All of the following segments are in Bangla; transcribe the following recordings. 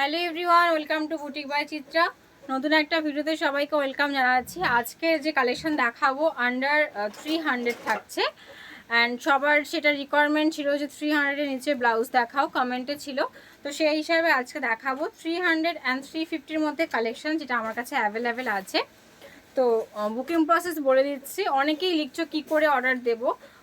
Hello everyone, welcome to boutique by Chitra. নতুন একটা ভিডিওতে সবাইকে ওয়েলকাম জানাচ্ছি। আজকে যে কালেকশন দেখাবো আন্ডার থ্রি হান্ড্রেড থাকছে। অ্যান্ড সবার সেটা রিকোয়ারমেন্ট ছিল যে থ্রি হান্ড্রেডের নিচে ব্লাউজ দেখাও কমেন্টে ছিল। তো সেই হিসাবে আজকে দেখাবো থ্রি হান্ড্রেড অ্যান্ড থ্রি ফিফটির মধ্যে কালেকশন যেটা আমার কাছে অ্যাভেলেবেল আছে। তো বুকিং প্রসেস বলে দিচ্ছি। অনেকেই লিখছো কি করে অর্ডার দেব।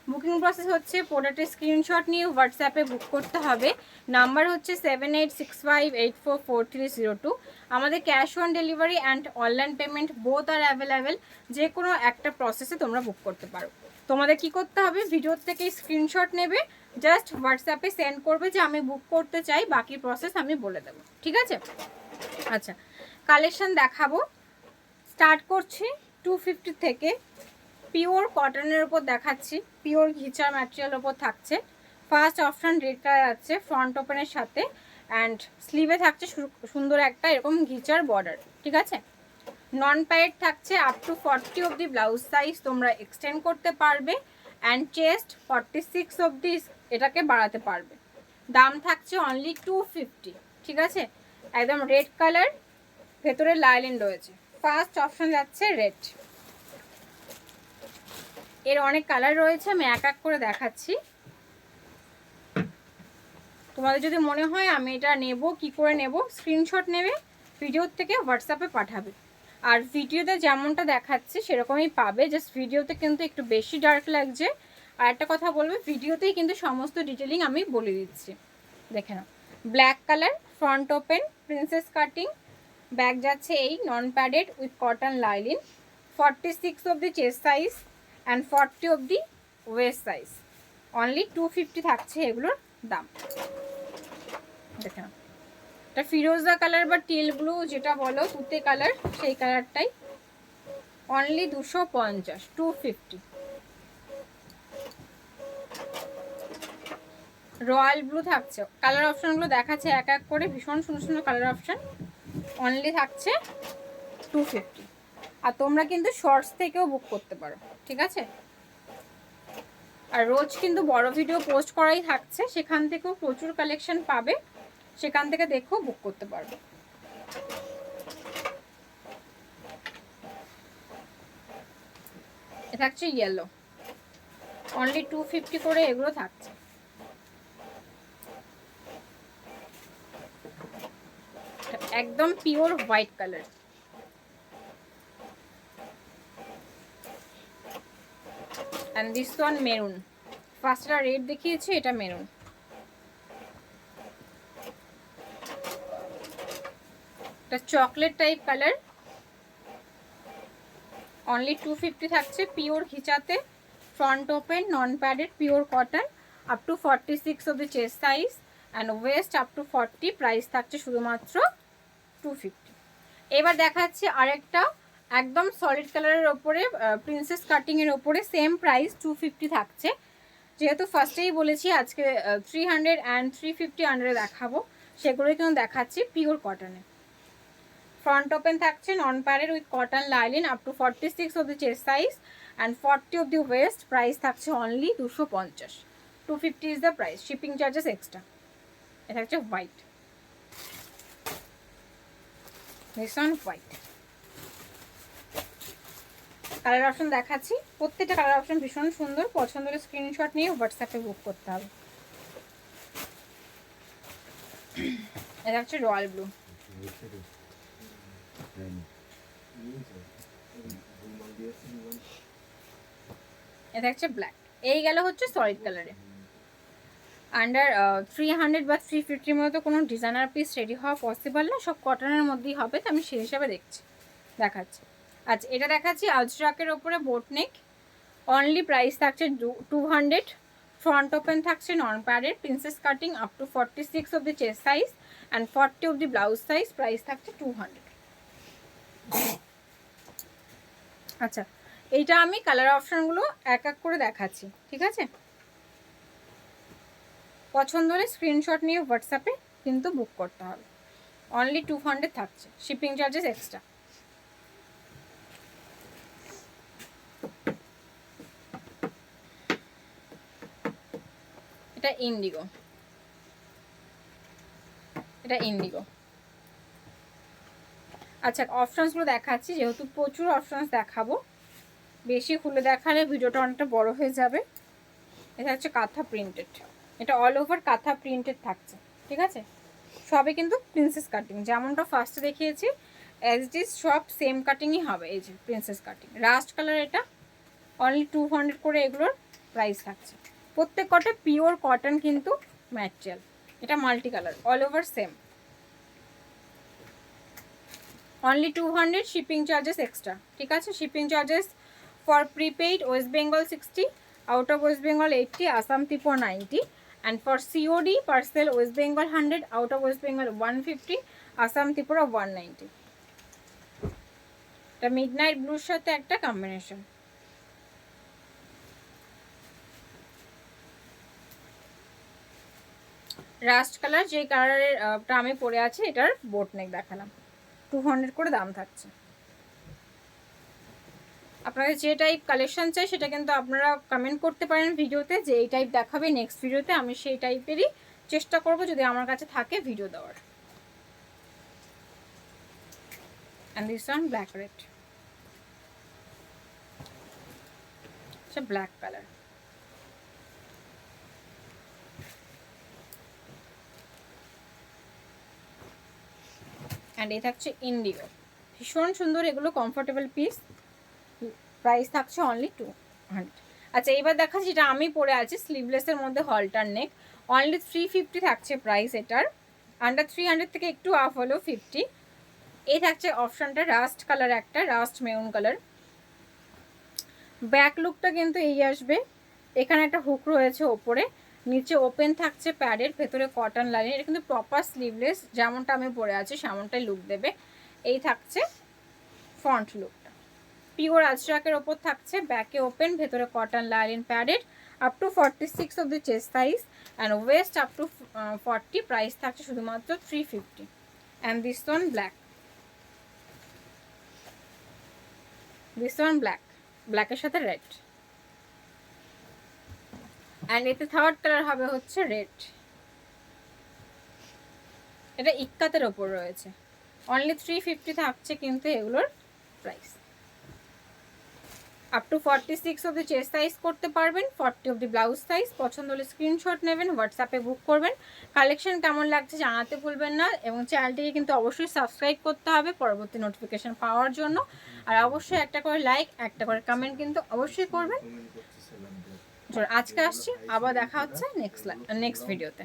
বুকিং প্রসেস হচ্ছে প্রোডাক্টের স্ক্রিনশট নিয়ে হোয়াটসঅ্যাপে বুক করতে হবে। নাম্বার হচ্ছে seven eight six five eight four four three zero two আমাদের cash on delivery and online payment both R available যে কোনো একটা প্রসেসে তোমরা বুক করতে পারো। তোমাদের কি করতে হবে? ভিডিওর থেকে স্ক্রিনশট নেবে। জাস্ট হোয়াটসঅ্যাপে সেন্ড করবে যে, আমি বুক করতে চাই, বাকি প্রসেস আমি বলে দেবো। ঠিক আছে? আচ্ছা কালেকশন দেখাবো। স্টার্ট করছি। টু ফিফটি থেকে। পিওর কটনের উপর দেখাচ্ছি। পিওর ঘিচার ম্যাটেরিয়াল ওপর থাকছে। ফার্স্ট অপশন রেড কালার আছে ফ্রন্ট ওপেনের সাথে অ্যান্ড স্লিভে থাকছে সুন্দর একটা এরকম ঘিচার বর্ডার ঠিক আছে? নন প্যারেড থাকছে আপ টু ফর্টি অবধি ব্লাউজ সাইজ তোমরা এক্সটেন্ড করতে পারবে অ্যান্ড চেস্ট ফর্টি সিক্স অবধি এটাকে বাড়াতে পারবে। দাম থাকছে অনলি টু ফিফটি ঠিক আছে? একদম রেড কালার ভেতরে লাইলিন রয়েছে। ফার্স্ট অপশন যাচ্ছে রেড এর অনেক কালার রয়েছে, আমি এক এক করে দেখাচ্ছি। তোমাদের যদি মনে হয় আমি এটা নেব, কি করে নেব স্ক্রিনশট নেবে ভিডিওর থেকে হোয়াটসঅ্যাপে পাঠাবে। আর ভিডিওতে যেমনটা দেখাচ্ছি, সেরকমই পাবে। জাস্ট ভিডিওতে কিন্তু একটু বেশি ডার্ক লাগছে। আর একটা কথা বলবে ভিডিওতেই কিন্তু সমস্ত ডিটেলিং আমি বলে দিচ্ছি। দেখে নাও। Black colour front open princess cutting bag যাচ্ছে এই non padded with cotton lining forty six of the chest size and forty of the waist size only two fifty থাকছে এগুলোর দাম। দেখে নাও। এটা ফিরোজা কালার বা টিল ব্লু যেটা বলো, তুতে কালার সেই কালারটাই অনলি দুশো পঞ্চাশ টু ফিফটি রয়্যাল ব্লু থাকছে। কালার অপশনগুলো দেখাচ্ছে এক এক করে, ভীষণ সুন্দর সুন্দর কালার অপশন অনলি থাকছে টু ফিফটি আর তোমরা কিন্তু শর্টস থেকেও বুক করতে পারো। ঠিক আছে? আর রোজ কিন্তু বড় ভিডিও পোস্ট করাই থাকছে, সেখান থেকেও প্রচুর কালেকশন পাবে, সেখান থেকে দেখেও বুক করতে পারবে। থাকছে ইয়েলো অনলি টু ফিফটি করে এগুলো থাকছে। একদম pure white colour and this one maroon ফার্স্টটা red দেখিয়েছি, এটা মেরুন এটা chocolate type colour only two fifty থাকছে pure ঘিচাতে front open non padded pure cotton up to forty six of the chest size and waist up to forty price থাকছে শুধুমাত্র টু ফিফটি এবার দেখাচ্ছি আরেকটা একদম সলিড কালারের ওপরে প্রিন্সেস কাটিংয়ের ওপরে সেম প্রাইস টু ফিফটি থাকছে। যেহেতু ফার্স্টেই বলেছি, আজকে three hundred and three fifty আন্ডারে দেখাবো। সেগুলোই কিন্তু দেখাচ্ছি পিওর কটনে ফ্রন্ট ওপেন থাকছে non padded with cotton lining up to forty six of the chest size and forty of the waist price থাকছে অনলি দুশো পঞ্চাশ two fifty is the price shipping charges extra এটা হচ্ছে হোয়াইট ভীষণ হোয়াইট কালার অপশন দেখাচ্ছি। প্রত্যেকটা কালার অপশন ভীষণ সুন্দর। পছন্দ হলে স্ক্রিনশট নিয়ে হোয়াটসঅ্যাপে বুক করতে হবে। এটা হচ্ছে রয়্যাল ব্লু। এটা হচ্ছে ব্ল্যাক এই গেল হচ্ছে সলিড কালারে আন্ডার থ্রি হান্ড্রেড বা থ্রি ফিফটির মতো কোনো ডিজাইনার পিস রেডি হওয়া পসিবল না। সব কটনের মধ্যেই হবে। তো আমি সেই হিসাবে দেখছি। দেখাচ্ছি। আচ্ছা এটা দেখাচ্ছি আজরাকের ওপরে বোট নেক অনলি প্রাইস থাকছে টু হান্ড্রেড ফ্রন্ট ওপেন থাকছে non padded princess cutting up to forty six of the chest size and forty of the blouse size price থাকছে টু হান্ড্রেড আচ্ছা এইটা আমি কালার অপশানগুলো এক এক করে দেখাচ্ছি, ঠিক আছে? পছন্দ হলে স্ক্রিনশট নিয়ে হোয়াটসঅ্যাপে কিন্তু বুক করতে হবে। অনলি টু হান্ড্রেড থাকছে শিপিং চার্জেস এক্সট্রা এটা ইন্ডিগো এটা ইন্ডিগো আচ্ছা অপশানসগুলো দেখাচ্ছি। যেহেতু প্রচুর অপশানস দেখাবো, বেশি খুলে দেখালে ভিডিওটা অনেকটা বড় হয়ে যাবে। এটা হচ্ছে কাঁথা প্রিন্টেড এটা অল ওভার কাঁথা প্রিন্টেড থাকছে, ঠিক আছে? সবে কিন্তু প্রিন্সেস কাটিং যেমনটা ফার্স্টে দেখিয়েছি ইট ইজ সব সেম কাটিংই হবে, এই যে প্রিন্সেস কাটিং রাস্ট কালার এটা অনলি টু হান্ড্রেড করে এগুলোর প্রাইস থাকছে। প্রত্যেক কটা পিওর কটন কিন্তু ম্যাটেরিয়াল এটা multi colour all over same only two hundred shipping charges extra ঠিক আছে? Shipping charges for prepaid West Bengal sixty out of West Bengal eighty Assam Tripura ninety and for COD parcel West Bengal hundred out of West Bengal one fifty Assam Tripura one ninety এটা মিড নাইট ব্লুর সাথে একটা কম্বিনেশন রাস্ট কালার, যে কালারের আমি পরে আছে, এটার বোট নেক দেখালাম। টু হান্ড্রেড করে দাম থাকছে। আপনাদের যে টাইপ কালেকশন চাই, সেটা কিন্তু আপনারা কমেন্ট করতে পারেন ভিডিওতে যে এই টাইপ দেখাবে নেক্সট ভিডিওতে, আমি সেই টাইপেরই চেষ্টা করব যদি আমার কাছে থাকে ভিডিও দেওয়ার। This one, black red it's a black and এই থাকছে ইন্ডিগো ভীষণ সুন্দর এগুলো কমফোর্টেবল পিস প্রাইস থাকছে অনলি টু হান্ড্রেড আচ্ছা এবার দেখাচ্ছি যেটা আমি পরে আছি স্লিভলেসের মধ্যে halter neck only three fifty থাকছে প্রাইস এটার। আন্ডার থ্রি হান্ড্রেড থেকে একটু আফ হলো ফিফটি এই থাকছে অপশানটা রাস্ট কালার একটা রাস্ট মেরুন কালার ব্যাক লুকটা কিন্তু এই আসবে। এখানে একটা হুক রয়েছে ওপরে। নিচে ওপেন থাকছে প্যাডের ভেতরে কটন লাইন এটা কিন্তু প্রপার স্লিভলেস যেমনটা আমি পরে আছি, সেমনটাই লুক দেবে। এই থাকছে ফ্রন্ট লুকটা পিওর আজরাকের ওপর থাকছে ব্যাকে ওপেন ভেতরে cotton line padded up to forty six of the chest size and waist up to forty price থাকছে শুধুমাত্র three fifty and this one black this one black ব্ল্যাকের সাথে রেড অ্যান্ড এতে থার্ড কালার হবে হচ্ছে রেড এটা ইক্কাতের ওপর রয়েছে। অনলি থ্রি ফিফটি থাকছে কিন্তু এগুলোর price up to forty six অব্দি চেস্ট সাইজ করতে পারবেন ফর্টি অব্দি ব্লাউজ সাইজ পছন্দ হলে স্ক্রিনশট নেবেন হোয়াটসঅ্যাপে বুক করবেন। কালেকশন কেমন লাগছে জানাতে ভুলবেন না এবং চ্যানেলটিকে কিন্তু অবশ্যই সাবস্ক্রাইব করতে হবে পরবর্তী নোটিফিকেশন পাওয়ার জন্য। আর অবশ্যই একটা করে লাইক একটা করে কমেন্ট কিন্তু অবশ্যই করবেন। আজকে আসছি আবার দেখা হচ্ছে নেক্সট নেক্সট ভিডিওতে